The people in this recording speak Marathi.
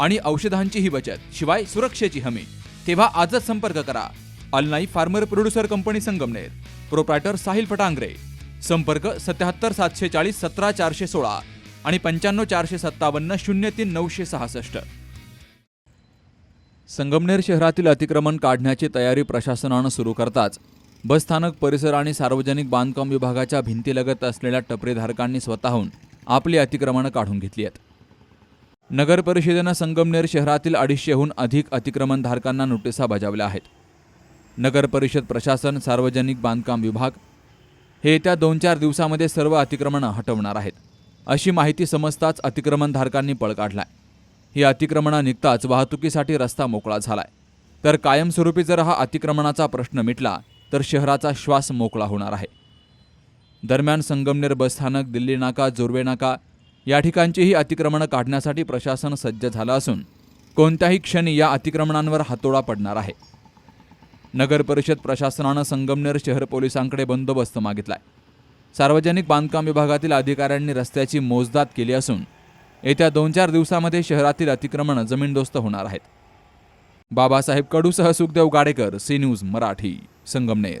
आणि औषधांचीही बचत शिवाय सुरक्षेची हमी. तेव्हा आजच संपर्क करा. अलनाई farmer producer company Sangamner. Proprietor Sahil Phatangare. संपर्क सत्याहत्तर सातशे चाळीस सतरा चारशे सोळा आणि पंच्याण्णव चारशे सत्तावन्न शून्य तीन नऊशे सहासष्ट. संगमनेर शहरातील अतिक्रमण काढण्याची तयारी प्रशासनानं सुरू करताच बसस्थानक परिसर आणि सार्वजनिक बांधकाम विभागाच्या भिंतीलगत असलेल्या टपरीधारकांनी स्वतःहून आपली अतिक्रमणं काढून घेतली आहेत. नगर परिषदेनं संगमनेर शहरातील अडीचशेहून अधिक अतिक्रमणधारकांना नोटिसा बजावल्या आहेत. नगर परिषद प्रशासन सार्वजनिक बांधकाम विभाग हे येत्या दोन चार दिवसामध्ये सर्व अतिक्रमणं हटवणार आहेत. अशी माहिती समजताच अतिक्रमणधारकांनी पळ काढलाय. ही अतिक्रमणं निघताच वाहतुकीसाठी रस्ता मोकळा झालाय. तर कायमस्वरूपी जर हा अतिक्रमणाचा प्रश्न मिटला तर शहराचा श्वास मोकळा होणार आहे. दरम्यान संगमनेर बसस्थानक दिल्ली नाका जोरवे नाका या ठिकाणचीही अतिक्रमणं काढण्यासाठी प्रशासन सज्ज झालं असून कोणत्याही क्षणी या अतिक्रमणांवर हातोडा पडणार आहे. नगर परिषद प्रशासनानं संगमनेर शहर पोलिसांकडे बंदोबस्त मागितलाय. सार्वजनिक बांधकाम विभागातील अधिकाऱ्यांनी रस्त्याची मोजदाद केली असून येत्या दोन चार दिवसामध्ये शहरातील अतिक्रमणं जमीनदोस्त होणार आहेत. बाबासाहेब कडूसह सुखदेव गाडेकर सी न्यूज मराठी संगमनेर.